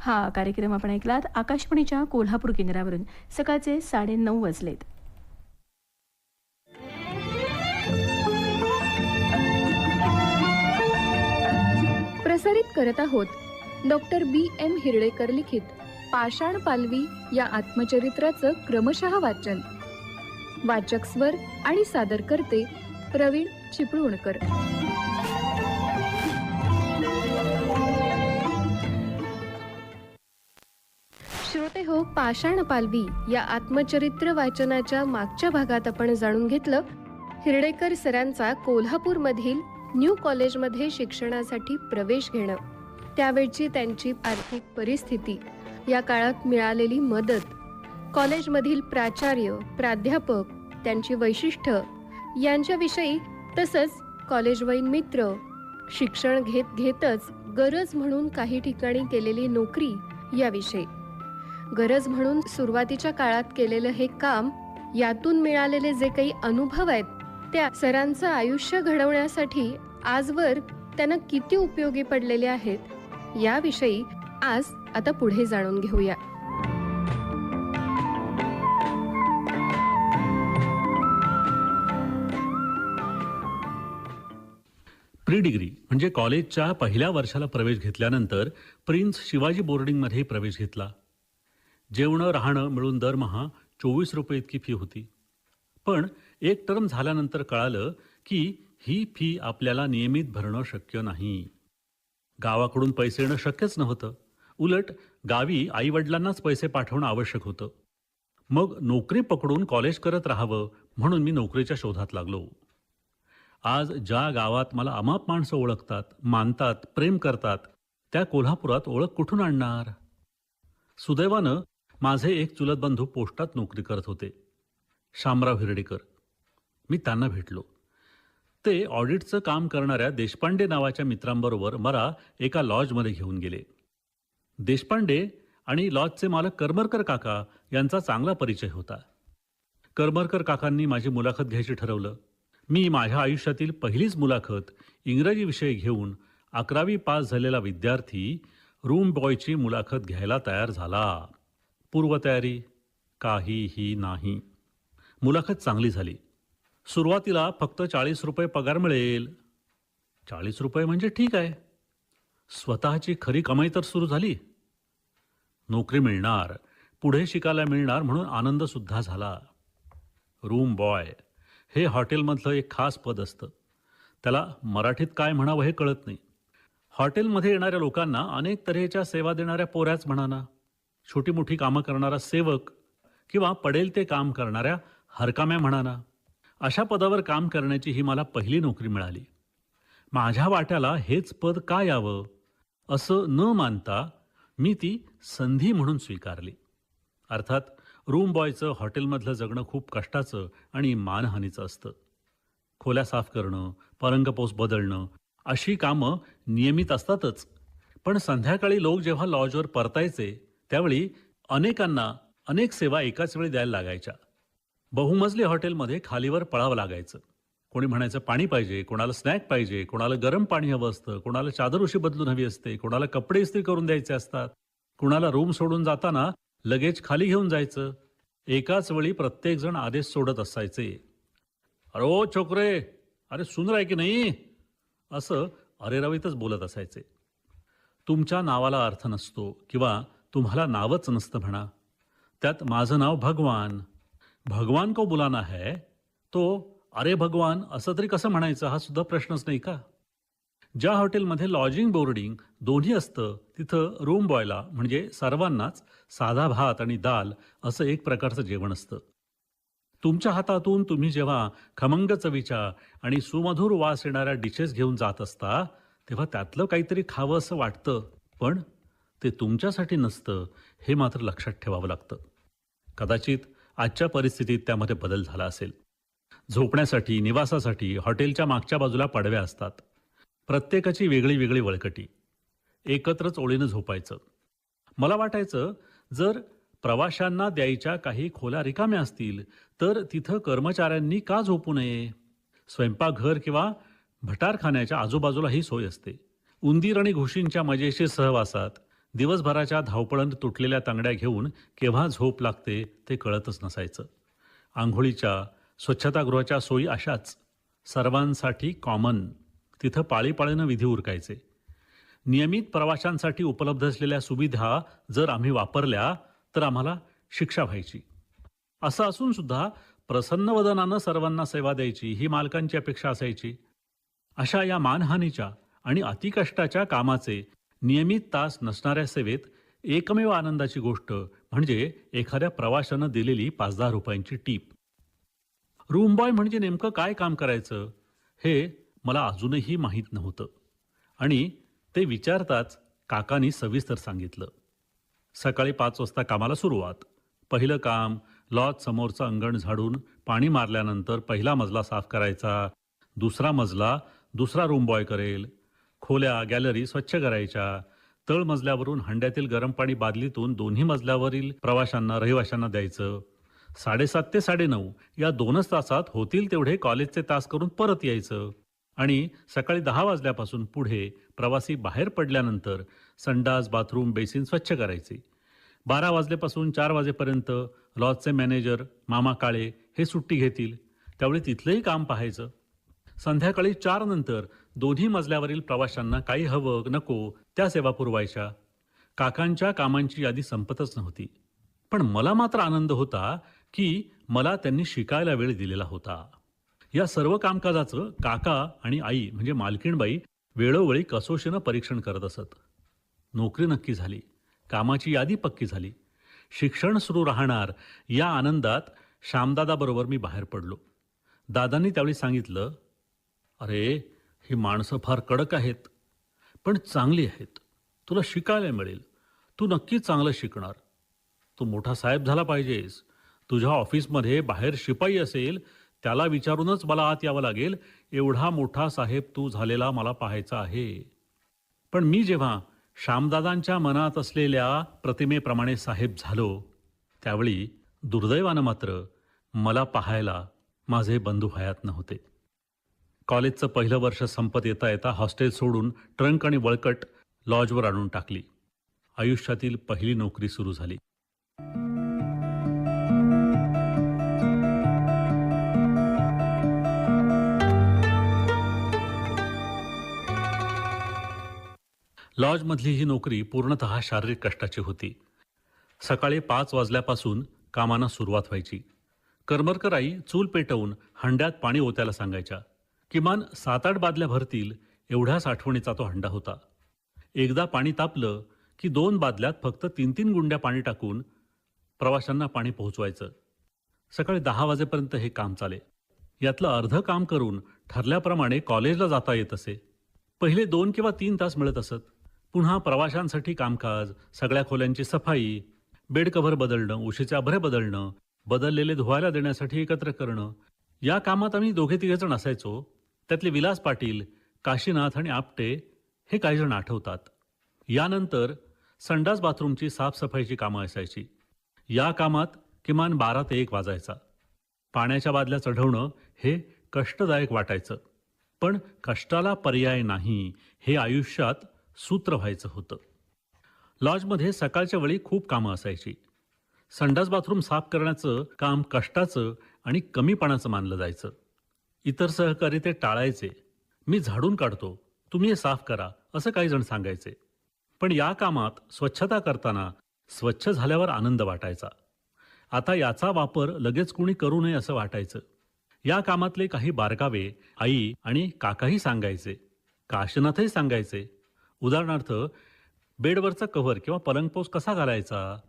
हा कार्यक्रम आपण ऐकलात आकाशवाणीच्या कोल्हापूर केंद्रावरून. सकाळचे साडे नऊ वाजलेत. प्रसारित करत आहोत डॉक्टर बी एम हिरडेकर लिखित. पाषाण पालवी या आत्मचरित्राचं क्रमशः वाचन. वाचक स्वर आणि सादर करते प्रवीण चिपळूणकर. श्रोते हो? पाषाण पालवी या आत्मचरित्र वाचनाच्या मागच्या भागात आपण जाणून घेतलं. हिरडेकर सरांचा कोल्हापूरमधील न्यू कॉलेजमध्ये शिक्षणासाठी प्रवेश घेणं. त्यावेळची त्यांची आर्थिक परिस्थिती या काळात मिळालेली मदत कॉलेजमधील प्राचार्य प्राध्यापक त्यांची वैशिष्ट्य यांच्याविषयी तसंच कॉलेजवयीन मित्र शिक्षण घेत घेतच गरज म्हणून काही ठिकाणी केलेली नोकरी याविषयी. गरज म्हणून सुरुवातीच्या काळात केलेलं हे काम यातून मिळालेले जे काही अनुभव आहेत त्या सरांचं आयुष्य घडवण्यासाठी आजवर त्यांना किती उपयोगी पडलेले आहेत याविषयी आज आता पुढे जाणून घेऊया. प्री डिग्री म्हणजे कॉलेजच्या पहिल्या वर्षाला प्रवेश घेतल्यानंतर प्रिन्स शिवाजी बोर्डिंगमध्ये प्रवेश घेतला. जेवणं राहणं मिळून दरमहा चोवीस रुपये इतकी फी होती. पण एक टर्म झाल्यानंतर कळालं की ही फी आपल्याला नियमित भरणं शक्य नाही. गावाकडून पैसे येणं शक्यच नव्हतं. उलट गावी आईवडिलांनाच पैसे पाठवणं आवश्यक होतं. मग नोकरी पकडून कॉलेज करत राहावं म्हणून मी नोकरीच्या शोधात लागलो. आज ज्या गावात मला अमाप माणसं ओळखतात मानतात प्रेम करतात त्या कोल्हापुरात ओळख कुठून आणणार? सुदैवानं माझे एक चुलत बंधू पोस्टात नोकरी करत होते. शामराव हिरडेकर. मी त्यांना भेटलो. ते ऑडिटचं काम करणाऱ्या देशपांडे नावाच्या मित्रांबरोबर मला एका लॉजमध्ये घेऊन गेले. देशपांडे आणि लॉजचे मालक करमरकर काका यांचा चांगला परिचय होता. करमरकर काकांनी माझी मुलाखत घ्यायची ठरवलं. मी माझ्या आयुष्यातील पहिलीच मुलाखत इंग्रजी विषय घेऊन अकरावी पास झालेला विद्यार्थी रूम बॉयची मुलाखत घ्यायला तयार झाला. पूर्वतयारी काहीही नाही. मुलाखत चांगली झाली. सुरुवातीला फक्त चाळीस रुपये पगार मिळेल. चाळीस रुपये म्हणजे ठीक आहे. स्वतःची खरी कमाई तर सुरू झाली. नोकरी मिळणार पुढे शिकायला मिळणार म्हणून आनंदसुद्धा झाला. रूम बॉय हे हॉटेलमधलं एक खास पद असतं. त्याला मराठीत काय म्हणावं हे कळत नाही. हॉटेलमध्ये येणाऱ्या लोकांना अनेक तऱ्हेच्या सेवा देणाऱ्या पोऱ्याच म्हणाना. छोटी मोठी कामं करणारा सेवक किंवा पडेल ते काम करणाऱ्या हरकाम्या म्हणाना. अशा पदावर काम करण्याची ही मला पहिली नोकरी मिळाली. माझ्या वाट्याला हेच पद का यावं? असं न मानता मी ती संधी म्हणून स्वीकारली. अर्थात रूम बॉयचं हॉटेलमधलं जगणं खूप कष्टाचं आणि मानहानीचं असतं. खोल्या साफ करणं परंगपोस बदलणं अशी कामं नियमित असतातच. पण संध्याकाळी लोक जेव्हा लॉजवर परतायचे त्यावेळी अनेकांना अनेक सेवा एकाच वेळी द्यायला लागायच्या. बहुमजली हॉटेलमध्ये खालीवर पळावं लागायचं. कोणी म्हणायचं पाणी पाहिजे कोणाला स्नॅक पाहिजे कोणाला गरम पाणी हवं असतं कोणाला चादर उशी बदलून हवी असते कोणाला कपडे इस्त्री करून द्यायचे असतात कुणाला रूम सोडून जाताना लगेच खाली घेऊन जायचं. एकाच वेळी प्रत्येकजण आदेश सोडत असायचे. अरे ओ छोकरे अरे सुंदर आहे की नाही? असं अरेरावीतच बोलत असायचे. तुमच्या नावाला अर्थ नसतो किंवा तुम्हाला नावच नसतं म्हणा. त्यात माझं नाव भगवान. भगवान को बुलाना है? तो अरे भगवान असं तरी कसं म्हणायचं? हा सुद्धा प्रश्नच नाही का? ज्या हॉटेलमध्ये लॉजिंग बोर्डिंग दोन्ही असतं तिथं रूम बॉयला म्हणजे सर्वांनाच साधा भात आणि दाल असं एक प्रकारचं जेवण असतं. तुमच्या हातातून तुम्ही जेव्हा खमंग चवीच्या आणि सुमधुर वास येणाऱ्या डिशेस घेऊन जात असता तेव्हा त्यातलं काहीतरी खावं असं वाटतं. पण ते तुमच्यासाठी नसतं हे मात्र लक्षात ठेवावं लागतं. कदाचित आजच्या परिस्थितीत त्यामध्ये बदल झाला असेल. झोपण्यासाठी निवासासाठी हॉटेलच्या मागच्या बाजूला पडव्या असतात. प्रत्येकाची वेगळी वेगळी वळकटी. एकत्रच ओळीनं झोपायचं. मला वाटायचं जर प्रवाशांना द्यायच्या काही खोल्या रिकाम्या असतील तर तिथं कर्मचाऱ्यांनी का झोपू नये? स्वयंपाकघर किंवा भटारखान्याच्या आजूबाजूला ही सोय असते. उंदीर आणि घुशींच्या मजेशीर सहवासात दिवसभराच्या धावपळण तुटलेल्या तांगड्या घेऊन केव्हा झोप लागते ते कळतच नसायचं. आंघोळीच्या स्वच्छतागृहाच्या सोयी अशाच. सर्वांसाठी कॉमन तिथं पाळीपाळीनं विधी उरकायचे. नियमित प्रवाशांसाठी उपलब्ध असलेल्या सुविधा जर आम्ही वापरल्या तर आम्हाला शिक्षा व्हायची. असं असून सुद्धा प्रसन्नवदनानं सर्वांना सेवा द्यायची ही मालकांची अपेक्षा असायची. अशा या मानहानीच्या आणि अतिकष्टाच्या कामाचे नियमित तास नसणाऱ्या सेवेत एकमेव आनंदाची गोष्ट म्हणजे एखाद्या प्रवाशानं दिलेली पाच दहा रुपयांची टीप. रूम बॉय म्हणजे नेमकं काय काम करायचं हे मला अजूनही माहीत नव्हतं. आणि ते विचारताच काकानी सविस्तर सांगितलं. सकाळी पाच वाजता कामाला सुरुवात. पहिलं काम लॉज समोरचं अंगण झाडून पाणी मारल्यानंतर पहिला मजला साफ करायचा दुसरा मजला दुसरा रूम बॉय करेल खोल्या गॅलरी स्वच्छ करायच्या. तळमजल्यावरून हंड्यातील गरम पाणी बादलीतून दोन्ही मजल्यावरील प्रवाशांना रहिवाशांना द्यायचं. साडेसात ते साडेनऊ या दोनच तासात होतील तेवढे कॉलेजचे तास करून परत यायचं. आणि सकाळी दहा वाजल्यापासून पुढे प्रवासी बाहेर पडल्यानंतर संडास बाथरूम बेसिन स्वच्छ करायचे. बारा वाजल्यापासून चार वाजेपर्यंत लॉजचे मॅनेजर मामा काळे हे सुट्टी घेतील. त्यावेळी तिथलंही काम पाहायचं. संध्याकाळी चार नंतर दोन्ही मजल्यावरील प्रवाशांना काही हवं नको त्या सेवा पुरवायच्या. काकांच्या कामांची यादी संपतच नव्हती. पण मला मात्र आनंद होता की मला त्यांनी शिकायला वेळ दिलेला होता. या सर्व कामकाजाचं काका आणि आई म्हणजे मालकीणबाई वेळोवेळी कसोशीनं परीक्षण करत असत. नोकरी नक्की झाली. कामाची यादी पक्की झाली. शिक्षण सुरू राहणार या आनंदात श्यामदादाबरोबर मी बाहेर पडलो. दादांनी त्यावेळी सांगितलं अरे ही माणसं फार कडक आहेत पण चांगली आहेत. तुला शिकायला मिळेल. तू नक्की चांगलं शिकणार. तू मोठा साहेब झाला पाहिजेस. तुझ्या ऑफिसमध्ये बाहेर शिपाई असेल त्याला विचारूनच मला आत यावं लागेल. एवढा मोठा साहेब तू झालेला मला पाहायचा आहे. पण मी जेव्हा श्यामदादांच्या मनात असलेल्या प्रतिमेप्रमाणे साहेब झालो त्यावेळी दुर्दैवानं मात्र मला पाहायला माझे बंधू हयात नव्हते. कॉलेजचं पहिलं वर्ष संपत येता येता हॉस्टेल सोडून ट्रंक आणि वळकट लॉजवर आणून टाकली. आयुष्यातील पहिली नोकरी सुरू झाली. लॉजमधली ही नोकरी पूर्णतः शारीरिक कष्टाची होती. सकाळी पाच वाजल्यापासून कामांना सुरुवात व्हायची. करमरकर आई चूल पेटवून हंड्यात पाणी ओत्याला सांगायच्या. किमान सात आठ बादल्या भरतील एवढ्या साठवणीचा तो हंडा होता. एकदा पाणी तापलं की दोन बादल्यात फक्त तीन तीन गुंड्या पाणी टाकून प्रवाशांना पाणी पोहोचवायचं. सकाळी दहा वाजेपर्यंत हे काम चाले. यातलं अर्ध काम करून ठरल्याप्रमाणे कॉलेजला जाता येत असे. पहिले दोन किंवा तीन तास मिळत असत. पुन्हा प्रवाशांसाठी कामकाज सगळ्या खोल्यांची सफाई बेड कव्हर बदलणं उशीचे अभरे बदलणं बदललेले धुवायला देण्यासाठी एकत्र करणं. या कामात आम्ही दोघे तिघे जण असायचो. त्यातले विलास पाटील काशीनाथ आणि आपटे हे काही जण आठवतात. यानंतर संडास बाथरूमची साफसफाईची कामं असायची. या कामात किमान बारा ते एक वाजायचा. पाण्याच्या बादल्या चढवणं हे कष्टदायक वाटायचं. पण कष्टाला पर्याय नाही हे आयुष्यात सूत्र व्हायचं होतं. लॉजमध्ये सकाळच्या वेळी खूप कामं असायची. संडास बाथरूम साफ करण्याचं काम कष्टाचं आणि कमीपणाचं मानलं जायचं. इतर सहकारी ते टाळायचे. मी झाडून काढतो. तुम्ही हे साफ करा असं काही जण सांगायचे. पण या कामात स्वच्छता करताना स्वच्छ झाल्यावर आनंद वाटायचा. आता याचा वापर लगेच कुणी करू नये असं वाटायचं. या कामातले काही बारकावे आई आणि काकाही सांगायचे. काशनाथही सांगायचे. उदाहरणार्थ बेडवरचा कव्हर किंवा पलंगपोस कसा घालायचा?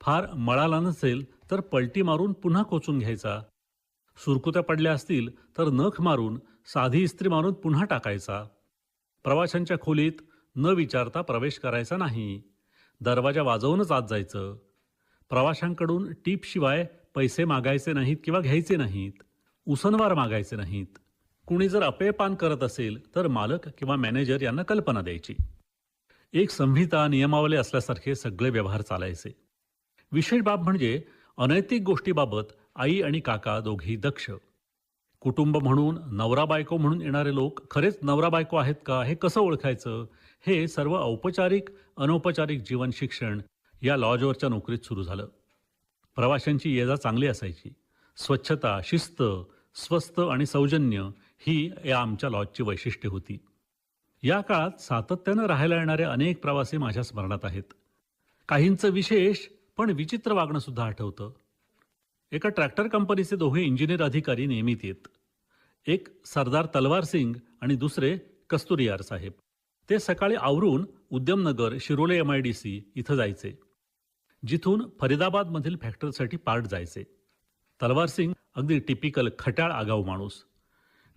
फार मळाला नसेल तर पलटी मारून पुन्हा कोचून घ्यायचा. सुरकुत्या पडल्या असतील तर नख मारून साधी इस्त्री मारून पुन्हा टाकायचा. प्रवाशांच्या खोलीत न विचारता प्रवेश करायचा नाही. दरवाजा वाजवूनच आत जायचं. प्रवाशांकडून टीपशिवाय पैसे मागायचे नाहीत किंवा घ्यायचे नाहीत. उसनवार मागायचे नाहीत. कुणी जर अपेयपान करत असेल तर मालक किंवा मॅनेजर यांना कल्पना द्यायची. एक संहिता नियमावली असल्यासारखे सगळे व्यवहार चालायचे. विशेष बाब म्हणजे अनैतिक गोष्टीबाबत आई आणि काका दोघेही दक्ष. कुटुंब म्हणून नवरा बायको म्हणून येणारे लोक खरेच नवरा बायको आहेत का हे कसं ओळखायचं? हे सर्व औपचारिक अनौपचारिक जीवन शिक्षण या लॉजवरच्या नोकरीत सुरू झालं. प्रवाशांची ये जा चांगली असायची. स्वच्छता शिस्त स्वस्त आणि सौजन्य ही या आमच्या लॉजची वैशिष्ट्ये होती. या काळात सातत्यानं राहायला येणारे अनेक प्रवासी माझ्या स्मरणात आहेत. काहींचं विशेष पण विचित्र वागणं सुद्धा आठवतं. एका ट्रॅक्टर कंपनीचे दोघे इंजिनियर अधिकारी नेहमीत येत. एक सरदार तलवार सिंग आणि दुसरे कस्तुरियार साहेब. ते सकाळी आवरून Udyamnagar Shirole M I D C इथं जायचे. जिथून फरीदाबादमधील फॅक्टरीसाठी पार्ट जायचे. तलवार सिंग अगदी टिपिकल खट्याळ आगाऊ माणूस.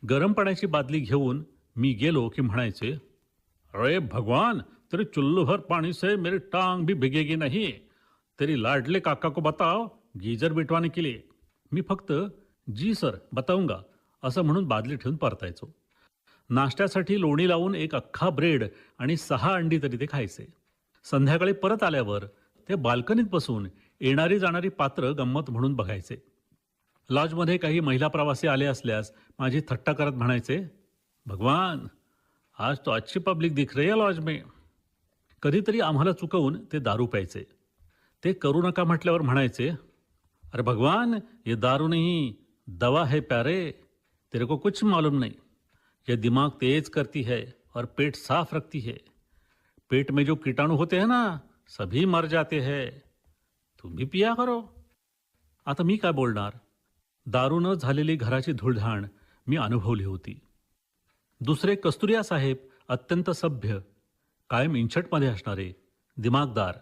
गरम पाण्याची बादली घेऊन मी गेलो की म्हणायचे अरे भगवान तेरे चुल्लूभर पाणी से मेरी टांग भी भिगेगी नहीं. तेरी लाडले काका को बताओ गीजर बिटवाने केली. मी फक्त जी सर बताऊंगा असं म्हणून बादली ठेवून परतायचो. नाश्त्यासाठी लोणी लावून एक अख्खा ब्रेड आणि सहा अंडी तरी ते खायचे. संध्याकाळी परत आल्यावर ते बाल्कनीत बसून येणारी जाणारी पात्र गंमत म्हणून बघायचे. लॉजमध्ये काही महिला प्रवासी आले असल्यास माझी थट्टा करत म्हणायचे भगवान आज तो अच्छी पब्लिक दिख रही है लॉज में. कधीतरी आम्हाला चुकवून ते दारू प्यायचे. ते करू नका म्हटल्यावर म्हणायचे अरे भगवान ये दारू नहीं दवा है प्यारे तेरे को कुछ मालूम नहीं। ये दिमाग तेज करती है और पेट साफ रखती है। पेट में जो कीटाणु होते हैं ना सभी मर जाते हैं। तुम भी पिया करो। आता मी काय बोलणार? दारूनं झालेली घराची धुळधाण मी अनुभवली होती. दुसरे कस्तुरिया साहेब अत्यंत सभ्य कायम इंचटमध्ये असणारे दिमागदार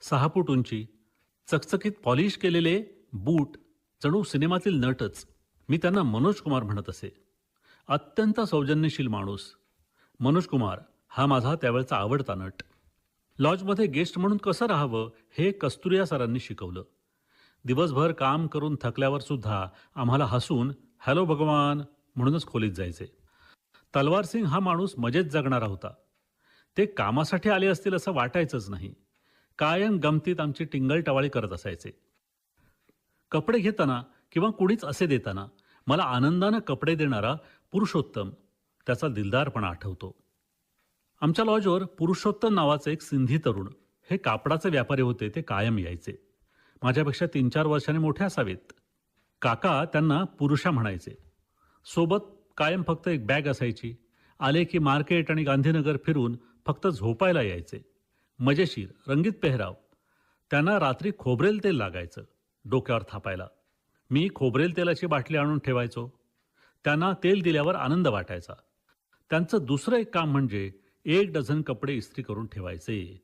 सहा फूट उंची चकचकीत पॉलिश केलेले बूट जणू सिनेमातील नटच. मी त्यांना मनोज कुमार म्हणत असे. अत्यंत सौजन्यशील माणूस. मनोज कुमार हा माझा त्यावेळचा आवडता नट. लॉजमध्ये गेस्ट म्हणून कसं राहावं हे कस्तुरिया सरांनी शिकवलं. दिवसभर काम करून थकल्यावर सुद्धा आम्हाला हसून हॅलो भगवान म्हणूनच खोलीत जायचे. तलवार सिंग हा माणूस मजेत जगणारा होता. ते कामासाठी आले असतील असं वाटायचंच नाही. कायम गमतीत आमची टिंगल टवाळी करत असायचे. कपडे घेताना किंवा कुणीच असे देताना मला आनंदानं कपडे देणारा पुरुषोत्तम त्याचा दिलदारपणा आठवतो. आमच्या लॉजवर पुरुषोत्तम नावाचे एक सिंधी तरुण हे कापडाचे व्यापारी होते ते कायम यायचे. माझ्यापेक्षा तीन चार वर्षाने मोठे असावेत. काका त्यांना पुरुषा म्हणायचे. सोबत कायम फक्त एक बॅग असायची. आले की मार्केट आणि गांधीनगर फिरून फक्त झोपायला यायचे. मजेशीर रंगीत पेहराव. त्यांना रात्री खोबरेल तेल लागायचं डोक्यावर थापायला. मी खोबरेल तेलाची बाटली आणून ठेवायचो. त्यांना तेल दिल्यावर आनंद वाटायचा. त्यांचं दुसरं एक काम म्हणजे एक डझन कपडे इस्त्री करून ठेवायचे.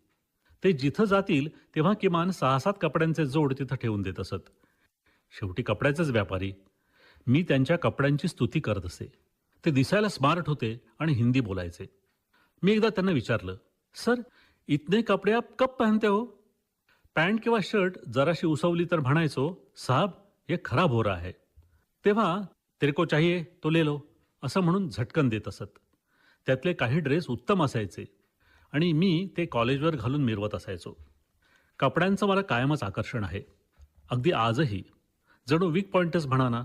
ते जिथं जातील तेव्हा किमान सहा सात कपड्यांचे जोड तिथं ठेवून देत असत. शेवटी कपड्याचेच व्यापारी. मी त्यांच्या कपड्यांची स्तुती करत असे. ते दिसायला स्मार्ट होते आणि हिंदी बोलायचे. मी एकदा त्यांना विचारलं सर इतने कपडे आप कब पहनते हो? पॅन्ट किंवा शर्ट जराशी उसवली तर म्हणायचो साहब हे खराब हो रहा है. तेव्हा तिरको को चाहिए तो ले लो असं म्हणून झटकन देत असत. त्यातले काही ड्रेस उत्तम असायचे आणि मी ते कॉलेजवर घालून मिरवत असायचो. कपड्यांचं मला कायमच आकर्षण आहे. अगदी आजही. जणू वीक पॉइंटच म्हणा ना.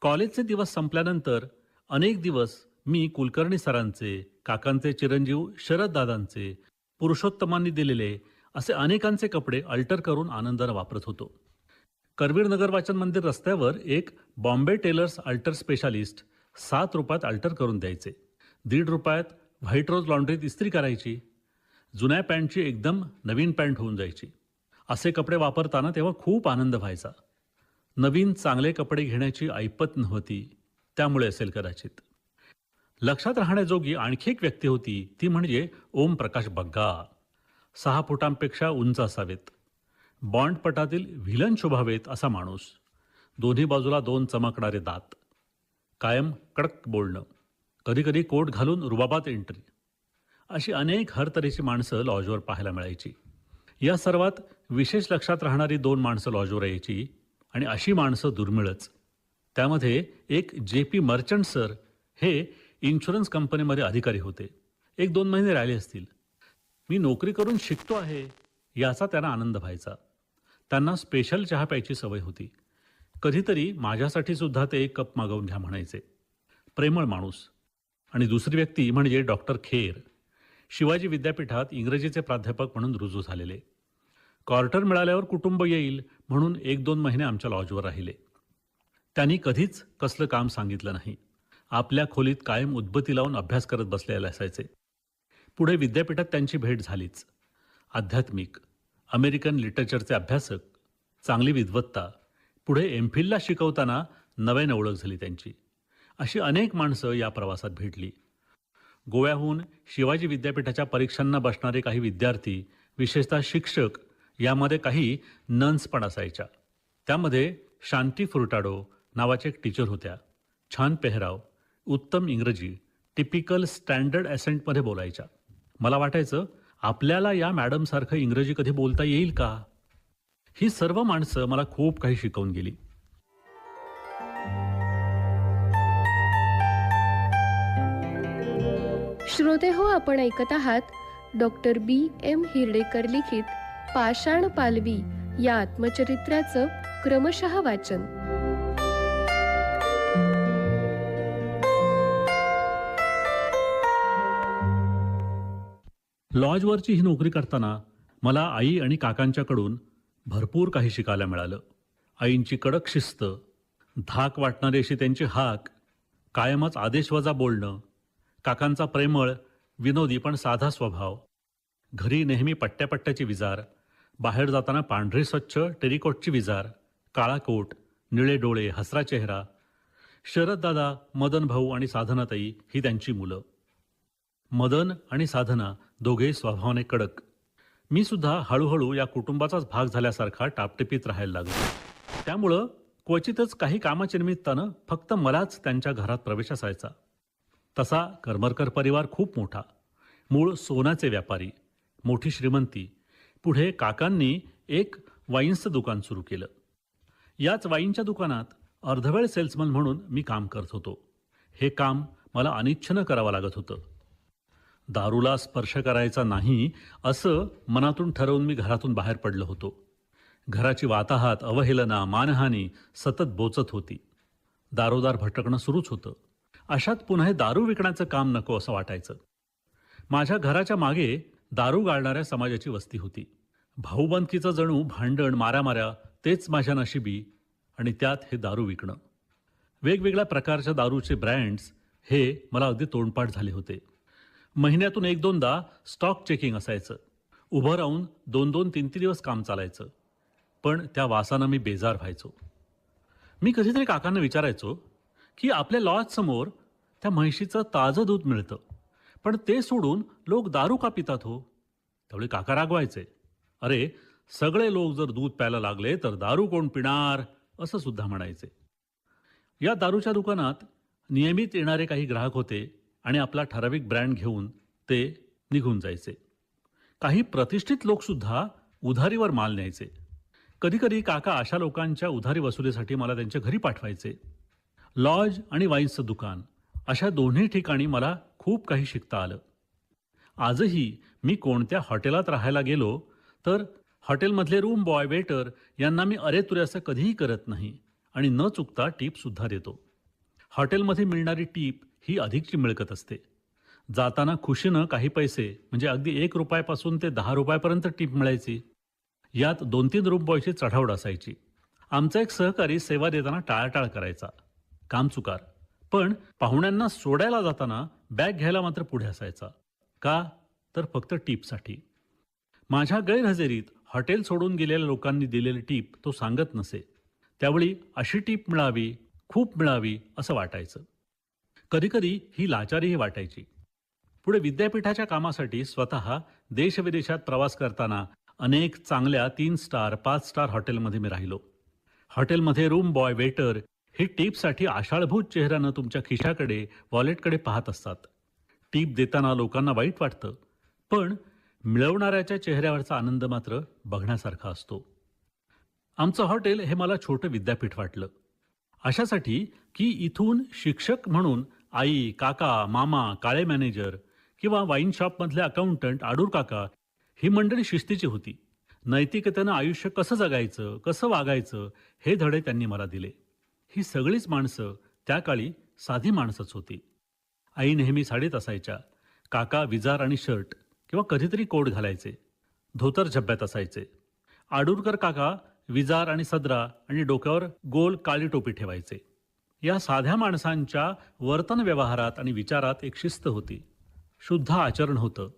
कॉलेजचे दिवस संपल्यानंतर अनेक दिवस मी कुलकर्णी सरांचे काकांचे चिरंजीव शरद दादांचे पुरुषोत्तमांनी दिलेले असे अनेकांचे कपडे अल्टर करून आनंदानं वापरत होतो. करवीर नगर वाचन मंदिर रस्त्यावर एक बॉम्बे टेलर्स अल्टर स्पेशालिस्ट सात रुपयात अल्टर करून द्यायचे. दीड रुपयात व्हाईट रोज लॉन्ड्रीत इस्त्री करायची. जुन्या पॅन्टची एकदम नवीन पॅन्ट होऊन जायची. असे कपडे वापरताना तेव्हा खूप आनंद व्हायचा. नवीन चांगले कपडे घेण्याची ऐपत नव्हती. त्यामुळे असेल कदाचित. लक्षात राहण्याजोगी आणखी एक व्यक्ती होती. ती म्हणजे ओम प्रकाश बग्गा. सहा फुटांपेक्षा उंच असावेत. बॉन्डपटातील व्हिलन शोभावेत असा माणूस. दोन्ही बाजूला दोन चमकणारे दात. कायम कडक बोलणं. कधीकधी कोट घालून रुबाबात एंट्री अशी अनेक हरतऱ्हेची माणसं लॉजवर पाहायला मिळायची. या सर्वात विशेष लक्षात राहणारी दोन माणसं लॉजवर यायची आणि अशी माणसं दुर्मिळच. त्यामध्ये एक जे पी मर्चंट सर. हे इन्शुरन्स कंपनीमध्ये अधिकारी होते. एक दोन महिने राहिले असतील. मी नोकरी करून शिकतो आहे याचा त्यांना आनंद व्हायचा. त्यांना स्पेशल चहा प्यायची सवय होती. कधीतरी माझ्यासाठी सुद्धा ते एक कप मागवून घ्या म्हणायचे. प्रेमळ माणूस. आणि दुसरी व्यक्ती म्हणजे डॉक्टर खेर. शिवाजी विद्यापीठात इंग्रजीचे प्राध्यापक म्हणून रुजू झालेले. क्वार्टर मिळाल्यावर कुटुंब येईल म्हणून एक दोन महिने आमच्या लॉजवर राहिले. त्यांनी कधीच कसलं काम सांगितलं नाही. आपल्या खोलीत कायम उद्बती लावून अभ्यास करत बसलेले असायचे. पुढे विद्यापीठात त्यांची भेट झालीच. आध्यात्मिक अमेरिकन लिटरेचरचे अभ्यासक चांगली विद्वत्ता पुढे एमफिलला शिकवताना नव्याने ओळख झाली त्यांची. अशी अनेक माणसं या प्रवासात भेटली. गोव्याहून शिवाजी विद्यापीठाच्या परीक्षांना बसणारे काही विद्यार्थी विशेषतः शिक्षक यामध्ये काही नन्स पण असायच्या. त्यामध्ये शांती फुरटाडो नावाचे एक टीचर होत्या. छान पेहराव उत्तम इंग्रजी टिपिकल स्टँडर्ड ॲसेंटमध्ये बोलायच्या. मला वाटायचं आपल्याला या मॅडमसारखं इंग्रजी कधी बोलता येईल का? ही सर्व माणसं मला खूप काही शिकवून गेली. श्रोते हो आपण ऐकत आहात डॉक्टर बी एम हिरडेकर लिखित पाषाण पालवी या आत्मचरित्राचं क्रमशः वाचन. लॉजवरची ही नोकरी करताना मला आई आणि काकांच्याकडून भरपूर काही शिकायला मिळालं. आईंची कडक शिस्त धाक वाटणारी अशी त्यांची हाक कायमच आदेशवजा बोलणं काकांचा प्रेमळ विनोदी पण साधा स्वभाव. घरी नेहमी पट्ट्यापट्ट्याची विजार बाहेर जाताना पांढरी स्वच्छ टेरिकोटची विजार काळा कोट निळे डोळे हसरा चेहरा शरददादा मदन भाऊ आणि साधनाताई ही त्यांची मुलं. मदन आणि साधना दोघे स्वभावाने कडक. मी सुद्धा हळूहळू या कुटुंबाचाच भाग झाल्यासारखा टापटिपीत राहायला लागलो. त्यामुळं क्वचितच काही कामाच्या निमित्तानं फक्त मलाच त्यांच्या घरात प्रवेश असायचा तसा करमरकर परिवार खूप मोठा. मूळ सोन्याचे व्यापारी मोठी श्रीमंती. पुढे काकांनी एक वाईन्सचं दुकान सुरू केलं. याच वाईनच्या दुकानात अर्धवेळ सेल्समन म्हणून मी काम करत होतो. हे काम मला अनिच्छनं करावं लागत होतं. दारूला स्पर्श करायचा नाही असं मनातून ठरवून मी घरातून बाहेर पडलो होतो. घराची वाताहात अवहेलना मानहानी सतत बोचत होती. दारोदार भटकणं सुरूच होतं. अशात पुन्हा हे दारू विकण्याचं काम नको असं वाटायचं. माझ्या घराच्या मागे दारू गाळणाऱ्या समाजाची वस्ती होती. भाऊबंदकीचं जणू भांडण माऱ्यामाऱ्या तेच माझ्या नशिबी आणि त्यात हे दारू विकणं. वेगवेगळ्या प्रकारच्या दारूचे ब्रँड्स हे मला अगदी तोंडपाठ झाले होते. महिन्यातून एक दोनदा स्टॉक चेकिंग असायचं. उभं राहून दोन दोन तीन तीन दिवस काम चालायचं. पण त्या वासानं मी बेजार व्हायचो. मी कधीतरी काकांना विचारायचो की आपल्या लॉजसमोर त्या म्हैशीचं ताजं दूध मिळतं. पण ते सोडून लोक दारू का पितात हो? त्यावेळी काका रागवायचे. अरे सगळे लोक जर दूध प्यायला लागले तर दारू कोण पिणार? असं सुद्धा म्हणायचे. या दारूच्या दुकानात नियमित येणारे काही ग्राहक होते. आणि आपला ठराविक ब्रँड घेऊन ते निघून जायचे. काही प्रतिष्ठित लोकसुद्धा उधारीवर माल न्यायचे. कधीकधी काका अशा लोकांच्या उधारी वसुलीसाठी मला त्यांच्या घरी पाठवायचे. लॉज आणि वाईन्सचं दुकान अशा दोन्ही ठिकाणी मला खूप काही शिकता आलं. आजही मी कोणत्या हॉटेलात राहायला गेलो तर हॉटेलमधले रूम बॉय वेटर यांना मी अरे तुरे असं कधीही करत नाही आणि न चुकता टीपसुद्धा देतो. हॉटेलमध्ये मिळणारी टीप ही अधिकची मिळकत असते. जाताना खुशीनं काही पैसे म्हणजे अगदी एक रुपयापासून ते दहा रुपयापर्यंत टीप मिळायची. यात दोन तीन रुपयाची बॉयची चढावड असायची. आमचा एक सहकारी सेवा देताना टाळाटाळ करायचा. काम चुकार. पण पाहुण्यांना सोडायला जाताना बॅग घ्यायला मात्र पुढे असायचा. का? तर फक्त टीपसाठी. माझ्या गैरहजेरीत हॉटेल सोडून गेलेल्या लोकांनी दिलेली टीप तो सांगत नसे. त्यावेळी अशी टीप मिळावी खूप मिळावी असं वाटायचं. कधीकधी ही लाचारीही वाटायची. पुढे विद्यापीठाच्या कामासाठी स्वतः देशविदेशात प्रवास करताना अनेक चांगल्या तीन स्टार पाच स्टार हॉटेलमध्ये मी राहिलो. हॉटेलमध्ये रूम बॉय वेटर हे टीपसाठी आषाढभूत चेहऱ्यानं तुमच्या खिशाकडे वॉलेटकडे पाहत असतात. टीप देताना लोकांना वाईट वाटतं पण मिळवणाऱ्याच्या चेहऱ्यावरचा आनंद मात्र बघण्यासारखा असतो. आमचं हॉटेल हे मला छोटं विद्यापीठ वाटलं. अशासाठी की इथून शिक्षक म्हणून आई काका मामा काळे मॅनेजर किंवा वाईन शॉपमधले अकाउंटंट आडूर काका ही मंडळी शिस्तीची होती. नैतिकतेनं आयुष्य कसं जगायचं कसं वागायचं हे धडे त्यांनी मला दिले. ही सगळीच माणसं त्या काळी साधी माणसंच होती. आई नेहमी साडीत असायच्या. काका विजार आणि शर्ट किंवा कधीतरी कोट घालायचे. धोतर झब्यात असायचे. आडूरकर काका विजार आणि सदरा आणि डोक्यावर गोल काळी टोपी ठेवायचे. या साध्या माणसांच्या वर्तन व्यवहारात आणि विचारात एक शिस्त होती. शुद्ध आचरण होतं.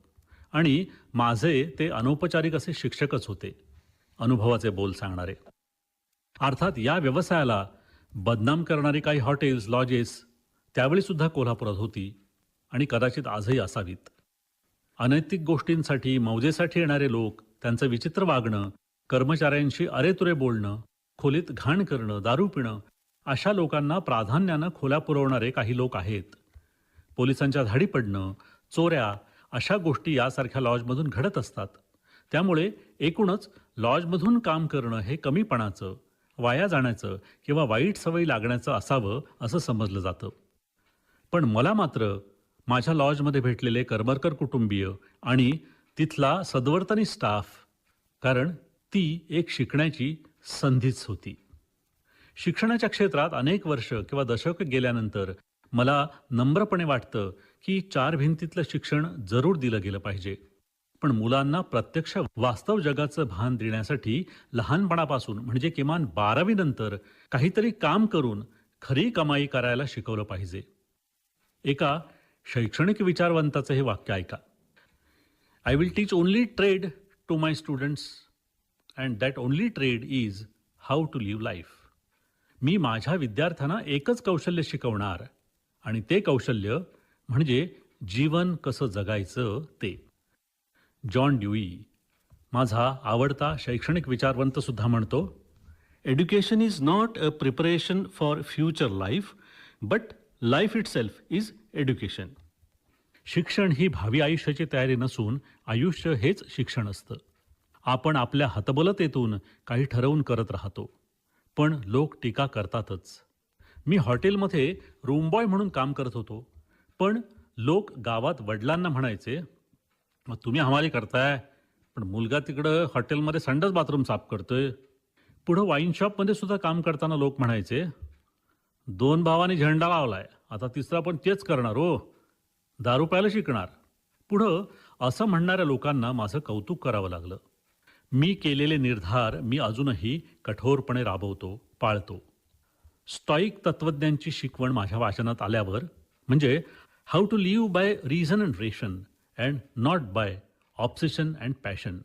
आणि माझे ते अनौपचारिक असे शिक्षकच होते. अनुभवाचे बोल सांगणारे. अर्थात या व्यवसायाला बदनाम करणारी काही हॉटेल्स लॉजेस त्यावेळी सुद्धा कोल्हापुरात होती आणि कदाचित आजही असावीत. अनैतिक गोष्टींसाठी मौजेसाठी येणारे लोक त्यांचं विचित्र वागणं कर्मचाऱ्यांशी अरेतुरे बोलणं खोलीत घाण करणं दारू पिणं अशा लोकांना प्राधान्यानं खोल्या पुरवणारे काही लोक आहेत. पोलिसांच्या धाडी पडणं चोऱ्या अशा गोष्टी यासारख्या लॉजमधून घडत असतात. त्यामुळे एकूणच लॉजमधून काम करणं हे कमीपणाचं वाया जाण्याचं किंवा वाईट सवयी लागण्याचं असावं असं समजलं जातं. पण मला मात्र माझ्या लॉजमध्ये भेटलेले करमरकर कुटुंबीय आणि तिथला सद्वर्तनी स्टाफ कारण ती एक शिकण्याची संधीच होती. शिक्षणाच्या क्षेत्रात अनेक वर्ष किंवा दशक गेल्यानंतर मला नम्रपणे वाटतं की चार भिंतीतलं शिक्षण जरूर दिलं गेलं पाहिजे. पण मुलांना प्रत्यक्ष वास्तव जगाचं भान देण्यासाठी लहानपणापासून म्हणजे किमान बारावी नंतर काहीतरी काम करून खरी कमाई करायला शिकवलं पाहिजे. एका शैक्षणिक विचारवंताचं हे वाक्य ऐका. I will teach only trade to my students and that only trade is how to live life मी माझ्या विद्यार्थ्यांना एकच कौशल्य शिकवणार. आणि ते कौशल्य म्हणजे जीवन कसं जगायचं ते. जॉन ड्युई माझा आवडता शैक्षणिक विचारवंत सुद्धा म्हणतो education is not a preparation for future life but life itself is education शिक्षण ही भावी आयुष्याची तयारी नसून आयुष्य हेच शिक्षण असतं. आपण आपल्या हतबलतेतून काही ठरवून करत राहतो. पण लोक टीका करतातच. मी हॉटेलमध्ये रूमबॉय म्हणून काम करत होतो पण लोक गावात वडिलांना म्हणायचे मग तुम्ही हमाली करताय पण मुलगा तिकडं हॉटेलमध्ये संडस बाथरूम साफ करतोय. पुढं वाईन शॉपमध्ये सुद्धा काम करताना लोक म्हणायचे दोन भावांनी झेंडा लावलाय आता तिसरा पण तेच करणार हो. दारू प्यायला शिकणार. पुढं असं म्हणणाऱ्या लोकांना माझं कौतुक करावं लागलं. मी केलेले निर्धार मी अजूनही कठोरपणे राबवतो पाळतो. स्टॉईक तत्वज्ञांची शिकवण माझ्या वाचनात आल्यावर म्हणजे how to live by reason and ration and not by obsession and passion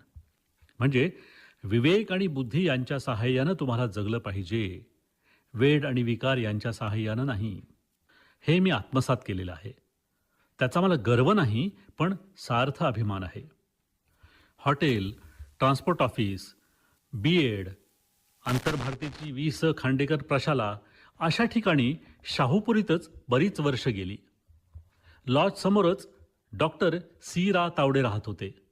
म्हणजे विवेक आणि बुद्धी यांच्या सहाय्यानं तुम्हाला जगलं पाहिजे. वेड आणि विकार यांच्या सहाय्यानं नाही. हे मी आत्मसात केलेलं आहे. त्याचा मला गर्व नाही पण सार्थ अभिमान आहे. Hotel transport office B Ed आंतरभारतीची V S Khandekar प्रशाला अशा ठिकाणी शाहूपुरीतच बरीच वर्ष गेली. लॉज समोरच डॉक्टर सी. रा. तावडे राहत होते.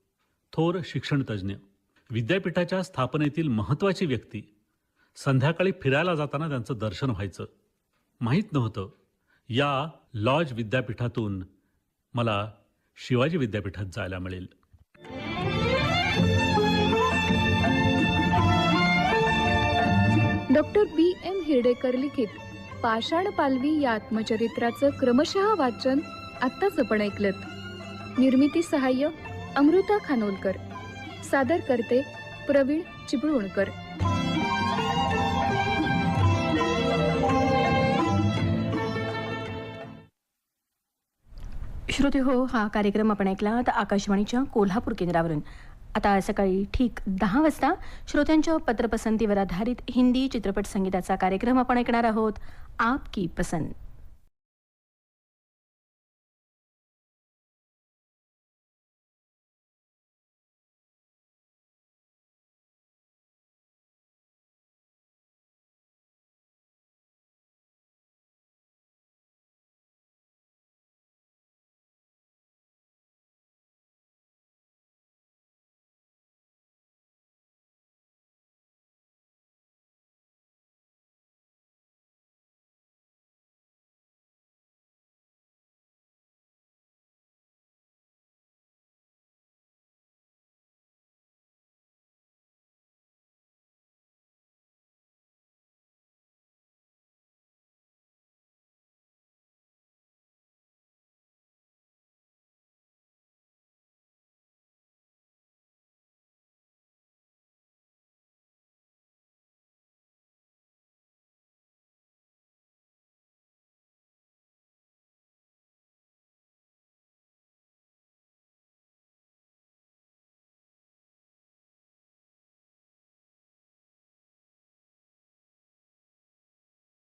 थोर शिक्षणतज्ज्ञ. विद्यापीठाच्या स्थापनेतील महत्त्वाची व्यक्ती. संध्याकाळी फिरायला जाताना त्यांचं दर्शन व्हायचं. माहीत नव्हतं. या लॉज विद्यापीठातून मला शिवाजी विद्यापीठात जायला मिळेल. डॉक्टर बी एम हिरडेकर लिखित पाषाण पालवी या आत्मचरित्राचं क्रमशः वाचन आत्ताच आपण ऐकलत. निर्मिती सहाय्य अमृता खानोलकर. सादर करते प्रवीण चिपळूणकर. श्रोते हो हा कार्यक्रम आपण ऐकला तर आकाशवाणीच्या कोल्हापूर केंद्रावरून. आता सकाळी ठीक दहा वाजता श्रोत्यांच्या पत्रपसंतीवर आधारित हिंदी चित्रपट संगीताचा कार्यक्रम आपण ऐकणार आहोत आप की पसंत.